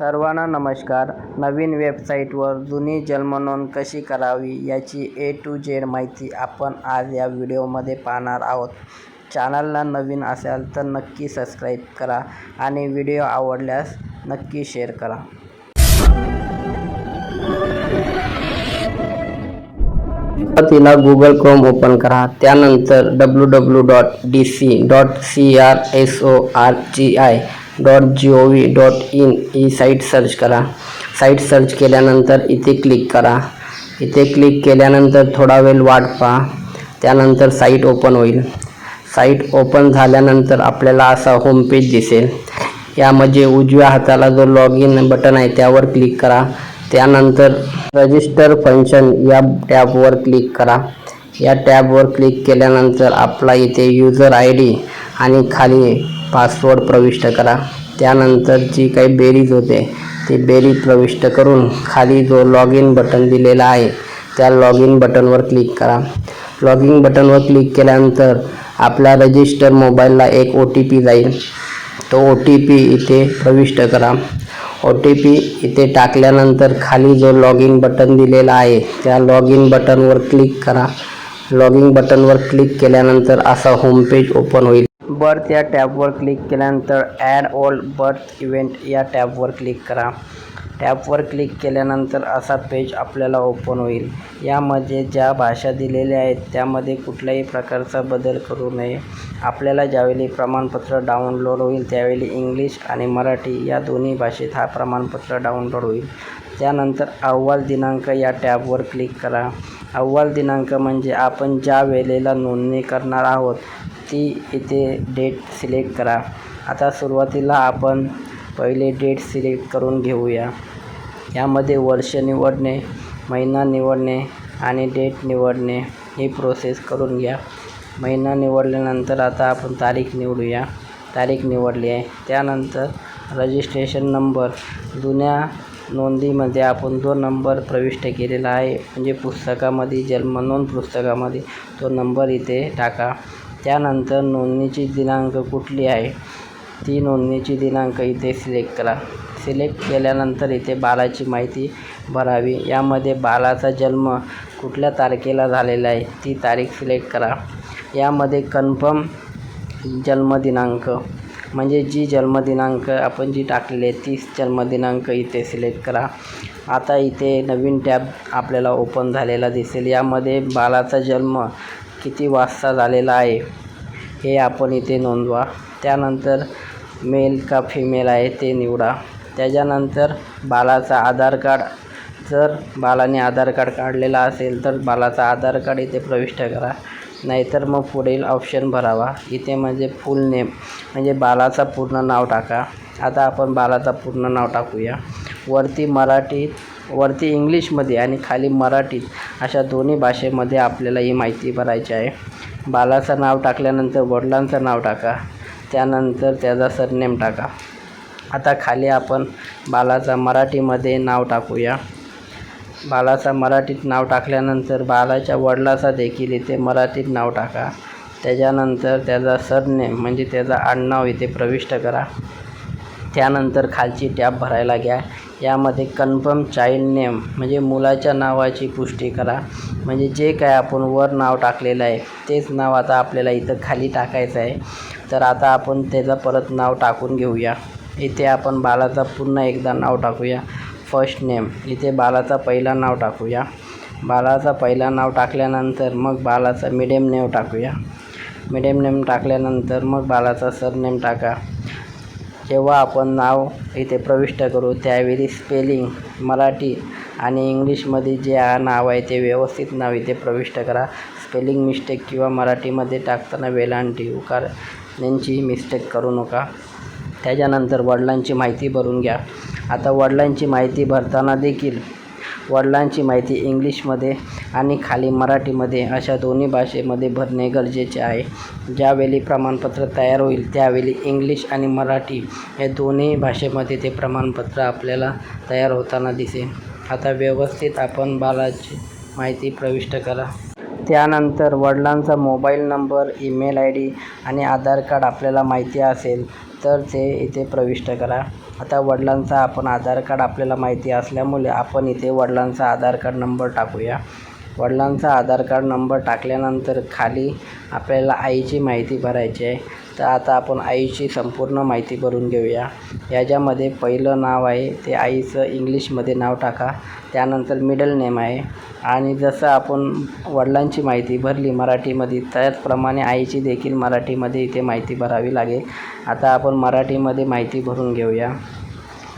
सर्वांना नमस्कार. नवीन वेबसाईटवर जुनी जन्मनोंद कशी करावी याची ए टू झेड माहिती आपण आज या व्हिडिओमध्ये पाहणार आहोत. चॅनलला नवीन असाल तर नक्की सबस्क्राईब करा आणि व्हिडिओ आवडल्यास नक्की शेअर करा. सुरुवातीला गुगल क्रोम ओपन करा. त्यानंतर W W dot D C dot C R S O R G I dot G O V dot in he site search करा. साईट सर्च केल्यानंतर इथे क्लिक करा. इथे क्लिक केल्यानंतर थोडा वेळ वाट पहा. त्यानंतर साईट ओपन होईल. साईट ओपन झाल्यानंतर आपल्याला असा होम पेज दिसेल. यामध्ये उजव्या हाताला जो लॉग इन बटन आहे त्यावर क्लिक करा. त्यानंतर रजिस्टर फंक्शन या टॅबवर क्लिक करा. या टॅबवर क्लिक केल्यानंतर आपला इथे युजर आय डी आणि खाली पासवर्ड प्रविष्ट करा. त्यानंतर जी काही बेरीज होते ती बेरीज प्रविष्ट करून खाली जो लॉग इन बटन दिलेला आहे त्या लॉग इन बटनवर क्लिक करा. लॉग इन बटनवर क्लिक केल्यानंतर आपल्या रजिस्टर मोबाईलला एक ओ टी पी जाईल. तो ओ टी पी इथे प्रविष्ट करा. ओ टी पी इथे टाकल्यानंतर खाली जो लॉग इन बटन दिलेला आहे त्या लॉग इन बटनवर क्लिक करा. लॉग इन बटनवर क्लिक केल्यानंतर असा होम पेज ओपन होईल. बर्थ या टॅबवर क्लिक केल्यानंतर ॲड ऑल बर्थ इव्हेंट या टॅबवर क्लिक करा. टॅबवर क्लिक केल्यानंतर असा पेज आपल्याला ओपन होईल. यामध्ये ज्या भाषा दिलेल्या आहेत त्यामध्ये कुठल्याही प्रकारचा बदल करू नये. आपल्याला ज्यावेळी प्रमाणपत्र डाउनलोड होईल त्यावेळी इंग्लिश आणि मराठी या दोन्ही भाषेत हा प्रमाणपत्र डाउनलोड होईल. त्यानंतर अहवाल दिनांक या टॅबवर क्लिक करा. अहवाल दिनांक म्हणजे आपण ज्या वेळेला नोंदणी करणार आहोत ती इथे डेट सिलेक्ट करा. आता सुरुवातीला आपण पहिले डेट सिलेक्ट करून घेऊया. यामध्ये वर्ष निवडणे महिना निवडणे आणि डेट निवडणे ही प्रोसेस करून घ्या. महिना निवडल्यानंतर आता आपण तारीख निवडूया. तारीख निवडली आहे. त्यानंतर रजिस्ट्रेशन नंबर जुन्या नोंदीमध्ये आपण जो नंबर प्रविष्ट केलेला आहे म्हणजे पुस्तकामध्ये जन्मनोंद पुस्तकामध्ये तो नंबर इथे टाका. त्यानंतर नोंदणीची दिनांक कुठली आहे? ती नोंदणीची दिनांक इथे सिलेक्ट करा. सिलेक्ट केल्यानंतर इथे बालाची माहिती भरावी. यामध्ये बालाचा जन्म कुठल्या तारखेला झालेला आहे ती तारीख सिलेक्ट करा. यामध्ये कन्फर्म जन्मदिनांक म्हणजे जी जन्मदिनांक आपण जी टाकलेली आहे तीच जन्मदिनांक इथे सिलेक्ट करा. आता इथे नवीन टॅब आपल्याला ओपन झालेला दिसेल. यामध्ये बालाचा जन्म किती वाजता झालेला आहे हे आपण इथे नोंदवा. त्यानंतर मेल का फिमेल आहे ते निवडा. त्याच्यानंतर बालाचा आधार कार्ड जर बालाने आधार कार्ड काढलेला असेल तर बालाचा आधार कार्ड इथे प्रविष्ट करा. नाहीतर मग पुढील ऑप्शन भरावा. इथे म्हणजे फुल नेम म्हणजे बालाचा पूर्ण नाव टाका. आता आपण बालाचा पूर्ण नाव टाकूया. वरती मराठीत वरती इंग्लिशमध्ये आणि खाली मराठीत अशा दोन्ही भाषेमध्ये आपल्याला ही माहिती भरायची आहे. बालाचं नाव टाकल्यानंतर वडिलांचं नाव टाका. त्यानंतर त्याचा सरनेम टाका. आता खाली आपण बालाचा मराठीमध्ये नाव टाकूया. बालाचा मराठीत नाव टाकल्यानंतर बालाच्या वडिलाचा देखील इथे मराठीत नाव टाका. त्याच्यानंतर त्याचा सरनेम म्हणजे त्याचा आडनाव इथे प्रविष्ट करा. त्यानंतर खालची टॅब भरायला घ्या. यामध्ये कन्फर्म चाइल्ड नेम म्हणजे मुलाच्या नावाची पुष्टी करा. म्हणजे जे काय आपण वर नाव टाकलेलं आहे तेच नाव आता आपल्याला इथं खाली टाकायचं आहे. तर आता आपण त्याचं परत नाव टाकून घेऊया. इथे आपण बालाचा पुन्हा एकदा नाव टाकूया. फर्स्ट नेम इथे बालाचा पहिला नाव टाकूया. बालाचा पहिला नाव टाकल्यानंतर मग बालाचा मिडियम नेम टाकूया. मिडियम नेम टाकल्यानंतर मग बालाचा सरनेम टाका. जेव्हा आपण नाव इथे प्रविष्ट करू त्यावेळी स्पेलिंग मराठी आणि इंग्लिशमध्ये जे नाव आहे ते व्यवस्थित नाव इथे प्रविष्ट करा. स्पेलिंग मिस्टेक किंवा मराठीमध्ये टाकताना वेलांटी उकार यांची मिस्टेक करू नका. त्याच्यानंतर वडिलांची माहिती भरून घ्या. आता वडिलांची माहिती भरताना देखील वडिलांची माहिती इंग्लिशमध्ये आणि खाली मराठीमध्ये अशा दोन्ही भाषेमध्ये भरणे गरजेचे आहे. ज्यावेळी प्रमाणपत्र तयार होईल त्यावेळी इंग्लिश आणि मराठी या दोन्ही भाषेमध्ये ते प्रमाणपत्र आपल्याला तयार होताना दिसेल. आता व्यवस्थित आपण बालाची माहिती प्रविष्ट करा. त्यानंतर वडिलांचा mobile number email I D आणि आधार कार्ड आपल्याला माहिती असेल तर ते इथे प्रविष्ट करा. आता वडिलांचा आपण आधार कार्ड आपल्याला माहिती असल्यामुळे आपण इथे वडिलांचा आधार कार्ड नंबर टाकूया. वडिलांचा आधार कार्ड नंबर टाकल्यानंतर खाली आपल्याला आईची माहिती भरायची आहे. तर आता आपण आईची संपूर्ण माहिती भरून घेऊया. याच्यामध्ये पहिलं नाव आहे ते आईचं इंग्लिशमध्ये नाव टाका. त्यानंतर मिडल नेम आहे. आणि जसं आपण वडिलांची माहिती भरली मराठीमध्ये त्याचप्रमाणे आईची देखील मराठीमध्ये इथे माहिती भरावी लागेल. आता आपण मराठीमध्ये माहिती भरून घेऊया.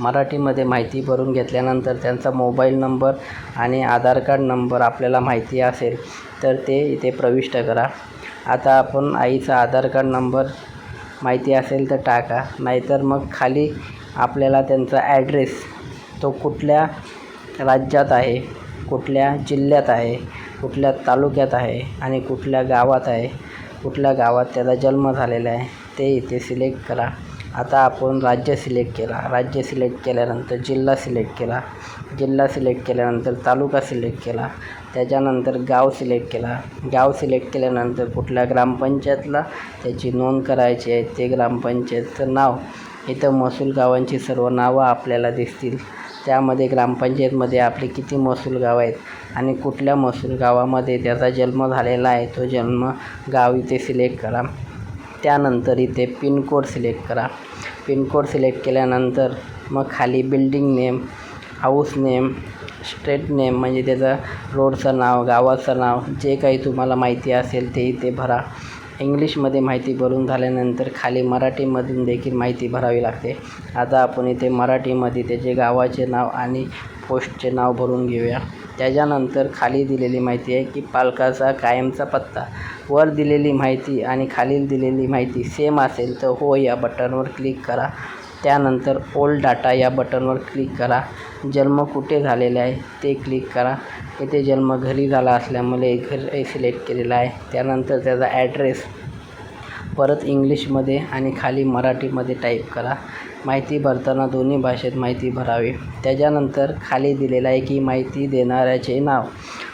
मराठीमध्ये माहिती भरून घेतल्यानंतर त्यांचा मोबाईल नंबर आणि आधार कार्ड नंबर आपल्याला माहिती असेल तर ते इथे प्रविष्ट करा. आता आपण आईचा आधार कार्ड नंबर माहिती असेल तर टाका नाहीतर मग खाली आपल्याला त्यांचा ॲड्रेस तो कुठल्या राज्यात आहे कुठल्या जिल्ह्यात आहे कुठल्या तालुक्यात आहे आणि कुठल्या गावात आहे कुठल्या गावात त्याचा जन्म झालेला आहे ते इथे सिलेक्ट करा. आता आपण राज्य सिलेक्ट केला. राज्य सिलेक्ट केल्यानंतर जिल्हा सिलेक्ट केला. जिल्हा सिलेक्ट केल्यानंतर तालुका सिलेक्ट केला. त्याच्यानंतर गाव सिलेक्ट केला. गाव सिलेक्ट केल्यानंतर कुठल्या ग्रामपंचायतला त्याची नोंद करायची आहे ते ग्रामपंचायतचं नाव. इथं महसूल गावांची सर्व नावं आपल्याला दिसतील. त्यामध्ये ग्रामपंचायतमध्ये आपले किती महसूल गाव आहेत आणि कुठल्या महसूल गावामध्ये त्याचा जन्म झालेला आहे तो जन्म गाव इथे सिलेक्ट करा. त्यानंतर इथे पिनकोड सिलेक्ट करा. पिनकोड सिलेक्ट केल्यानंतर मग खाली building name house name street name म्हणजे त्याचं रोडचं नाव गावाचं नाव जे काही तुम्हाला माहिती असेल ते इथे भरा. इंग्लिशमध्ये माहिती भरून झाल्यानंतर खाली मराठीमधून देखील माहिती भरावी लागते. आता आपण इथे मराठीमध्ये त्याचे गावाचे नाव आणि पोस्टचे नाव भरून घेऊया. त्याच्यानंतर खाली दिलेली माहिती आहे की पालकाचा कायमचा पत्ता. वर दिलेली माहिती आणि खालील दिलेली माहिती सेम असेल तर हो या बटनवर क्लिक करा. त्यानंतर ओल्ड डाटा या बटनवर क्लिक करा. जन्म कुठे झालेला आहे ते क्लिक करा. इथे जन्म घरी झाला असल्यामुळे घर सिलेक्ट केलेला आहे. त्यानंतर त्याचा ॲड्रेस परत इंग्लिशमध्ये आणि खाली मराठीमध्ये टाईप करा. माहिती भरताना दोन्ही भाषेत माहिती भरावी. त्याच्यानंतर खाली दिलेलं आहे की माहिती देणाऱ्याचे नाव.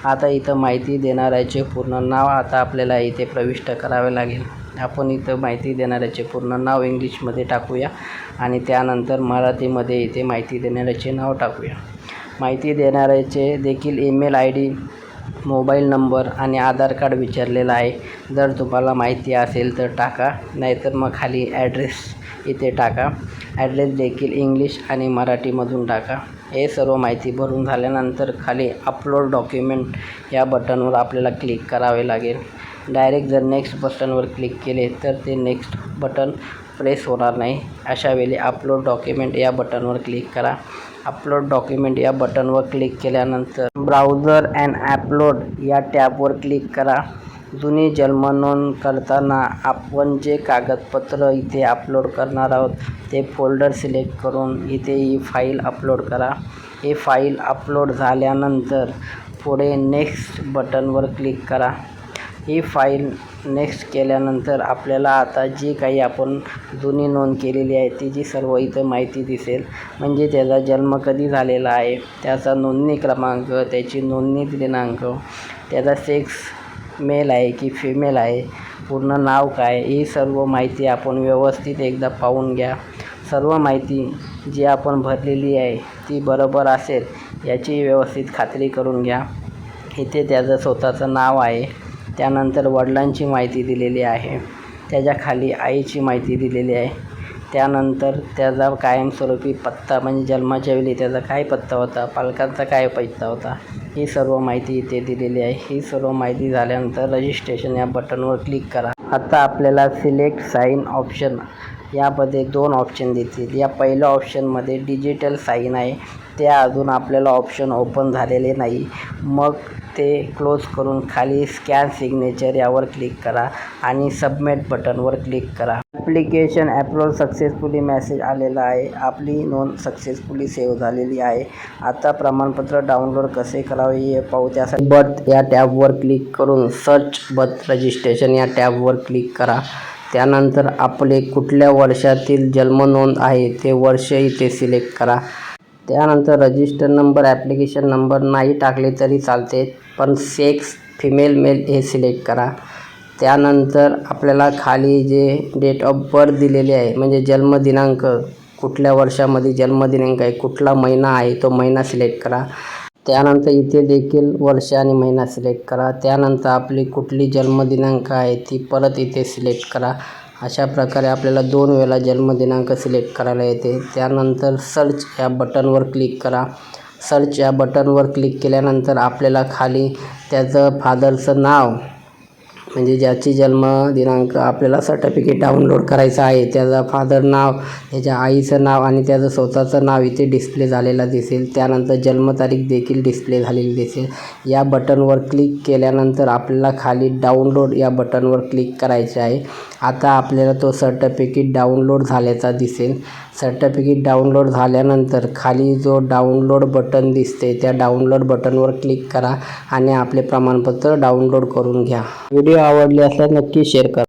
आता इथं माहिती देणाऱ्याचे पूर्ण नाव आता आपल्याला इथे प्रविष्ट करावे लागेल. आपण इथं माहिती देणाऱ्याचे पूर्ण नाव इंग्लिशमध्ये टाकूया आणि त्यानंतर मराठीमध्ये इथे माहिती देणाऱ्याचे नाव टाकूया. माहिती देणाऱ्याचे देखील email I D mobile number आणि आधार कार्ड विचारलेलं आहे. जर तुम्हाला माहिती असेल तर टाका नाहीतर मग खाली ॲड्रेस इथे टाका. ॲड्रेस देखील इंग्लिश आणि मराठीमधून टाका. हे सर्व माहिती भरून झाल्यानंतर खाली अपलोड डॉक्युमेंट या बटनवर आपल्याला क्लिक करावे लागेल. डायरेक्ट जर नेक्स्ट बटनवर क्लिक केले तर ते नेक्स्ट बटन प्रेस होणार नाही. अशा वेळी अपलोड डॉक्युमेंट या बटनवर क्लिक करा. अपलोड डॉक्युमेंट या बटनवर क्लिक केल्यानंतर ब्राउझर अँड ॲपलोड या टॅबवर क्लिक करा. जुनी जन्म नोंद करताना आपण जे कागदपत्र इथे अपलोड करणार आहोत ते फोल्डर सिलेक्ट करून इथे ही फाईल अपलोड करा. हे फाईल अपलोड झाल्यानंतर पुढे नेक्स्ट बटनवर क्लिक करा. ही फाईल नेक्स्ट केल्यानंतर आपल्याला आता जी काही आपण जुनी नोंद केलेली आहे तिची सर्व इथं माहिती दिसेल म्हणजे त्याचा जन्म कधी झालेला आहे त्याचा नोंदणी क्रमांक त्याची नोंदणी दिनांक त्याचा सेक्स मेल आहे की फिमेल आहे पूर्ण नाव काय ही सर्व माहिती आपण व्यवस्थित एकदा पाहून घ्या. सर्व माहिती जी आपण भरलेली आहे ती बरोबर असेल याची व्यवस्थित खात्री करून घ्या. इथे त्याचं स्वतःचं नाव आहे. त्यानंतर वडिलांची माहिती दिलेली आहे. त्याच्याखाली आईची माहिती दिलेली आहे. त्यानंतर त्याचा कायमस्वरूपी पत्ता म्हणजे जन्माच्या वेळी त्याचा काय पत्ता होता पालकांचा काय पत्ता होता ही सर्व माहिती इथे दिलेली आहे. ही सर्व माहिती झाल्यानंतर रजिस्ट्रेशन या बटनवर क्लिक करा. आता आपल्याला सिलेक्ट साईन ऑप्शन यामध्ये दोन ऑप्शन देतील. या पहिल्या ऑप्शनमध्ये डिजिटल साईन आहे. ते अजून आपल्याला ऑप्शन ओपन झालेले नाही. मग ते क्लोज करून खाली स्कॅन सिग्नेचर यावर क्लिक करा आणि सबमिट बटनवर क्लिक करा. ॲप्लिकेशन ॲप्रोल सक्सेसफुली मेसेज आलेला आहे. आपली नोंद सक्सेसफुली सेव्ह झालेली आहे. आता प्रमाणपत्र डाउनलोड कसे करावे हे पाहू. त्यासाठी बर्थ या टॅबवर क्लिक करून सर्च बर्थ रजिस्ट्रेशन या टॅबवर क्लिक करा. त्यानंतर आपले कुठल्या वर्षातील जन्मनोंद आहे ते वर्ष इथे सिलेक्ट करा. त्यानंतर रजिस्टर नंबर ॲप्लिकेशन नंबर नाही टाकले तरी चालते पण सेक्स फिमेल मेल हे सिलेक्ट करा. त्यानंतर आपल्याला खाली जे डेट ऑफ बर्थ दिलेले आहे म्हणजे जन्मदिनांक कुठल्या वर्षामध्ये जन्मदिनांक आहे कुठला महिना आहे तो महिना सिलेक्ट करा. त्यानंतर इथे देखील वर्ष आणि महिना सिलेक्ट करा. त्यानंतर आपली कुठली जन्मदिनांक आहे ती परत इथे सिलेक्ट करा. अशा प्रकारे आपल्याला दोन वेळेला जन्मदिनांक सिलेक्ट करायला येते. त्यानंतर सर्च या बटनवर क्लिक करा. सर्च या बटनवर क्लिक केल्यानंतर आपल्याला खाली त्याचं फादरचं नाव म्हणजे ज्याची जन्मदिनांक आपल्याला सर्टिफिकेट डाउनलोड करायचं आहे त्याचं फादर नाव त्याच्या आईचं नाव आणि त्याचं स्वतःचं नाव इथे डिस्प्ले झालेलं दिसेल. त्यानंतर जन्मतारीख देखील डिस्प्ले झालेली दिसेल. या बटनवर क्लिक केल्यानंतर आपल्याला खाली डाउनलोड या बटनवर क्लिक करायचे आहे. आता आपल्याला तो सर्टिफिकेट डाउनलोड झाल्याचा दिसेल. सर्टिफिकेट डाउनलोड झाल्यानंतर खाली जो डाउनलोड बटन दिसते त्या डाउनलोड बटनवर क्लिक करा आणि आपले प्रमाणपत्र डाउनलोड करून घ्या. व्हिडिओ आवडले असल्यास नक्की शेअर करा.